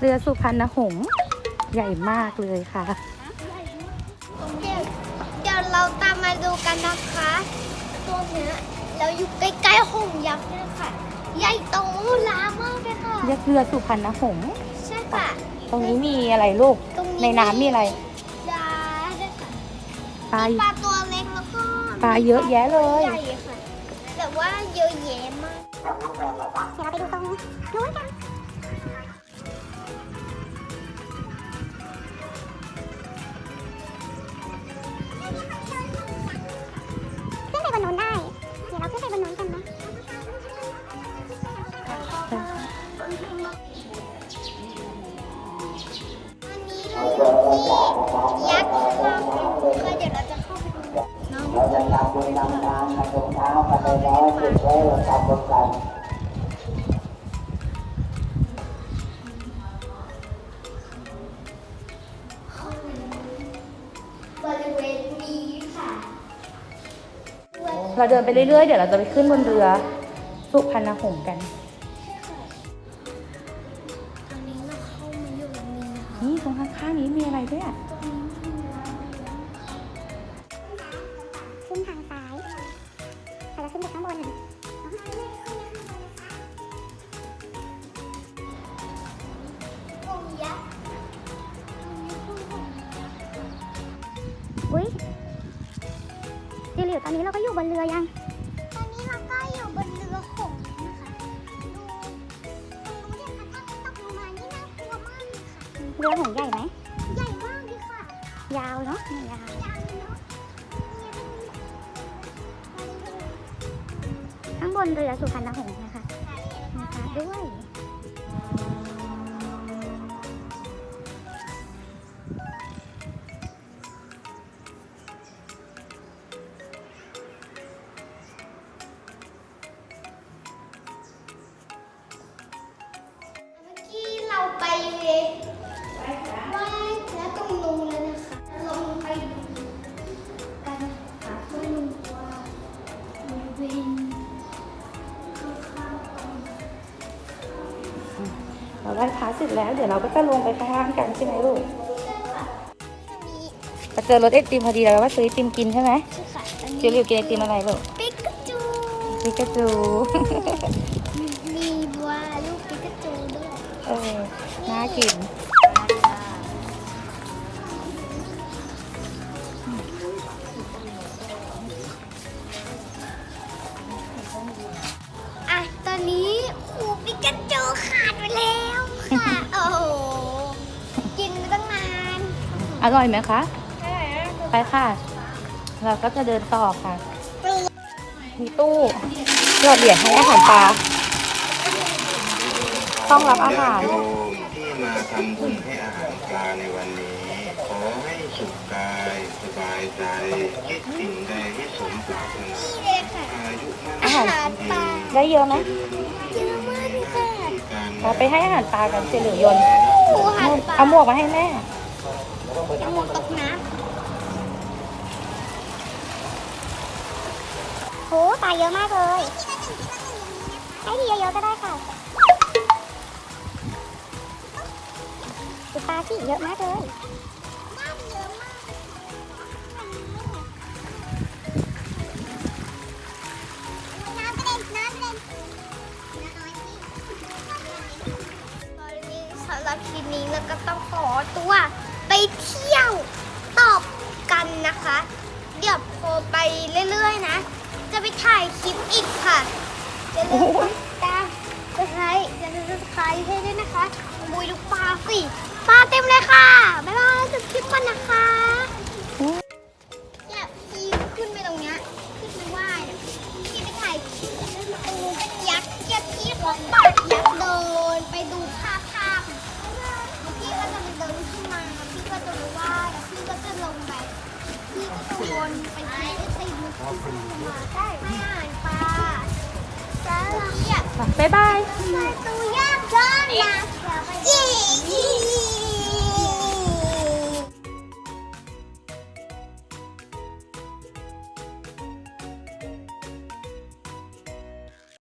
เรือสุพรรณหงส์ใหญ่มากเลยค่ะใหญ่มากเดี๋ยวเดี๋ยวเราตามมาดูกันนะคะตัวเนี้ยเราอยู่ใกล้ๆหงส์ยักษ์เนี่ยค่ะ ใหญ่โตล้ามากเลยค่ะ เรียกเรือสุพรรณหงส์ใช่ค่ะ ตรงนี้มีอะไรลูก ตรงนี้ในน้ำมีอะไรปลาด้วยค่ะปลามีปลาตัวเล็กแล้วก็ปลาเยอะแยะเลย ใหญ่ค่ะ แต่ว่าเยอะแยะมากเดี๋ยวเรา ยู่ที่ยักษ์ข้างค่ะเดี๋ยวเราจะเข้าไปดูน้องเราจะทำบุญนำทางในตรงเช้ากันไปแล้วสุดแล้วเราทำบุญกันบริเวณนี้ค่ะ เราเดินไปเรื่อยๆ เดี๋ยวเราจะไปขึ้นบนเรือ สุพรรณหงส์กัน นี้นะคะนี่ตรงข้างๆนี้มีอะไรด้วยอะขึ้นทางซ้ายแต่เราขึ้นไปข้างบนอะองยักษ์อุ้ยจิหลิวตอนนี้เราก็อยู่บนเรือยัง เรือหงส์ใหญ่ไหม ใหญ่มากเลยค่ะ ยาวเนาะเนี่ยยาวยาวเลยเนาะเนี่ยเป็นข้างบนเรือสุพรรณหงส์นะคะนะคะด้วย เราไหว้พระเสร็จแล้ว เดี๋ยวเราก็จะลงไปข้างล่างกันใช่ไหมลูกจะมีมาเจอรถไอติมพอดีเราว่าซื้อไอติมกินใช่ไหมชื่อค่ะอันจิ๋วหลินี้วกินไอติมอะไรลูกปิกาจูปิกาจูมีบัวลูกปิกาจูด้วยเออน่ากิน อร่อยไหมคะ ไปค่ะ เราก็จะเดินต่อค่ะ มีตู้หยอดเหรียญให้อาหารปลาต้องรับอาหารญติโยมที่มาทำบุญให้อาหารปลาในวันนี้ ขอให้สุขกายสบายใจคิดสิ่งใดที่สมปรารถนานี่เลยค่ะอายุมั่นอาหารปลาได้เยอะไหมเยอะมากเลยค่ะการเราไปให้อาหารปลากันเจเหลือยนต์หมูหันปลาเอาหมวกมาให้แม่ เอาหมวกตกน้โหปลาเยอะมากเลยให้ทีเยอะๆก็ได้ค่ะดูปลาสิเยอะมากเลยำน้ำเยอะมากน้ำกระเด็นน้ำกระเด็นน้อยที่ตอนนี้สำหรับคลิปนี้เราก็ต้องขอตัว ไปเที่ยวตอบกันนะคะ เดี๋ยวโพไปเรื่อยๆนะ จะไปถ่ายคลิปอีกค่ะอย่าลืมกดติดตามกดไลค์อย่าลืมกดไลค์ให้ด้วยนะคะมุยลูกปลาสิ ไปที่ไอติมมาได้ไม่อ่านปลาจ้าเรียกบ๊ายบาย ประตูยากจนนะเย้